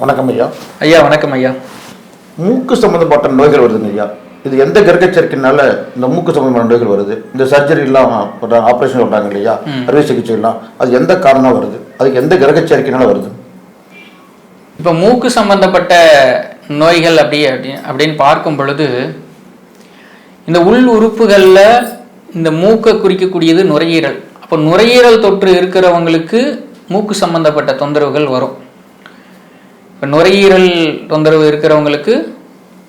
வணக்கம் ஐயா. ஐயா வணக்கம் ஐயா. மூக்கு சம்பந்தப்பட்ட நோய்கள் வருதுங்க ஐயா. இது எந்த கர்க்கச்சேர்க்கைனால இந்த மூக்கு சம்பந்தமான நோய்கள் வருது? இந்த சர்ஜரி எல்லாம் ஆப்ரேஷன் பண்ணுறாங்க இல்லையா? அறுவை சிகிச்சை எல்லாம் அது எந்த காரணம் வருது? அதுக்கு எந்த கிரகச்சேர்க்கைனால வருது? இப்போ மூக்கு சம்பந்தப்பட்ட நோய்கள் அப்படி அப்படி அப்படின்னு பார்க்கும் பொழுது இந்த உள் உறுப்புகளில் இந்த மூக்கை குறிக்கக்கூடியது நுரையீரல். அப்போ நுரையீரல் தொற்று இருக்கிறவங்களுக்கு மூக்கு சம்பந்தப்பட்ட தொந்தரவுகள் வரும். இப்போ நுரையீரல் தொந்தரவு இருக்கிறவங்களுக்கு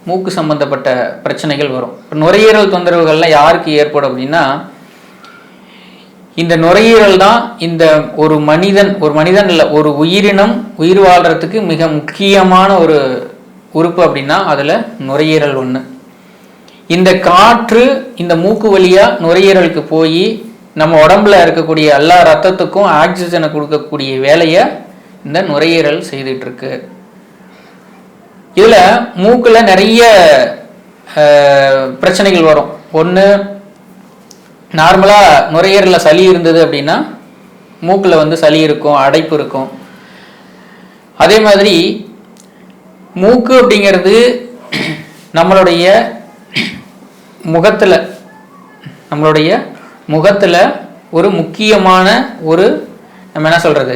மூக்கு சம்பந்தப்பட்ட பிரச்சனைகள் வரும். இப்போ நுரையீரல் தொந்தரவுகள்லாம் யாருக்கு ஏற்படும் அப்படின்னா இந்த நுரையீரல் தான் இந்த ஒரு மனிதன் ஒரு மனிதன் இல்லை ஒரு உயிரினம் உயிர் வாழ்கிறதுக்கு மிக முக்கியமான ஒரு உறுப்பு அப்படின்னா அதில் நுரையீரல் ஒன்று இந்த காற்று இந்த மூக்கு வழியாக நுரையீரலுக்கு போய் நம்ம உடம்புல இருக்கக்கூடிய எல்லா ரத்தத்துக்கும் ஆக்சிஜனை கொடுக்கக்கூடிய வேலையை இந்த நுரையீரல் செய்துட்டு இருக்கு. இதில் மூக்கில் நிறைய பிரச்சனைகள் வரும். ஒன்று நார்மலாக நுரையீரலில் சளி இருந்தது அப்படின்னா மூக்கில் வந்து சளி இருக்கும் அடைப்பு இருக்கும். அதே மாதிரி மூக்கு அப்படிங்கிறது நம்மளுடைய முகத்தில் நம்மளுடைய முகத்தில் ஒரு முக்கியமான ஒரு நம்ம என்ன சொல்கிறது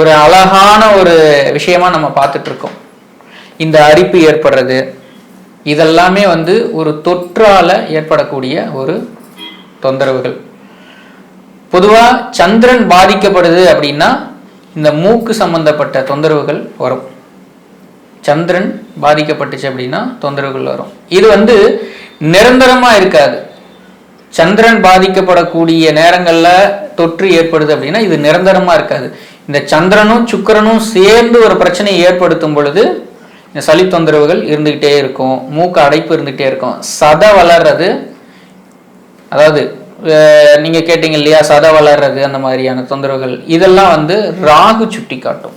ஒரு அழகான ஒரு விஷயமா நம்ம பார்த்துட்ருக்கோம் இந்த அரிப்பு ஏற்படுறது இதெல்லாமே வந்து ஒரு தொற்றால் ஏற்படக்கூடிய ஒரு தொந்தரவுகள். பொதுவாக சந்திரன் பாதிக்கப்படுது அப்படின்னா இந்த மூக்கு சம்பந்தப்பட்ட தொந்தரவுகள் வரும். சந்திரன் பாதிக்கப்பட்டுச்சு அப்படின்னா தொந்தரவுகள் வரும். இது வந்து நிரந்தரமாக இருக்காது. சந்திரன் பாதிக்கப்படக்கூடிய நேரங்களில் தொற்று ஏற்படுது அப்படின்னா இது நிரந்தரமாக இருக்காது. இந்த சந்திரனும் சுக்கிரனும் சேர்ந்து ஒரு பிரச்சனையை ஏற்படுத்தும் பொழுது இந்த சளி தொந்தரவுகள் இருந்துக்கிட்டே இருக்கும் மூக்கு அடைப்பு இருந்துகிட்டே இருக்கும். சதை வளர்றது அதாவது நீங்கள் நீங்க கேட்டீங்க இல்லையா சதை வளர்றது அந்த மாதிரியான தொந்தரவுகள் இதெல்லாம் வந்து ராகு சுட்டி காட்டும்.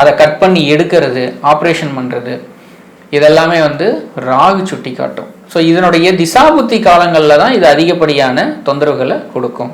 அதை கட் பண்ணி எடுக்கிறது ஆப்ரேஷன் பண்ணுறது இதெல்லாமே வந்து ராகு சுட்டி காட்டும். ஸோ இதனுடைய திசாபுத்தி காலங்களில் தான் இது அதிகப்படியான தொந்தரவுகளை கொடுக்கும்.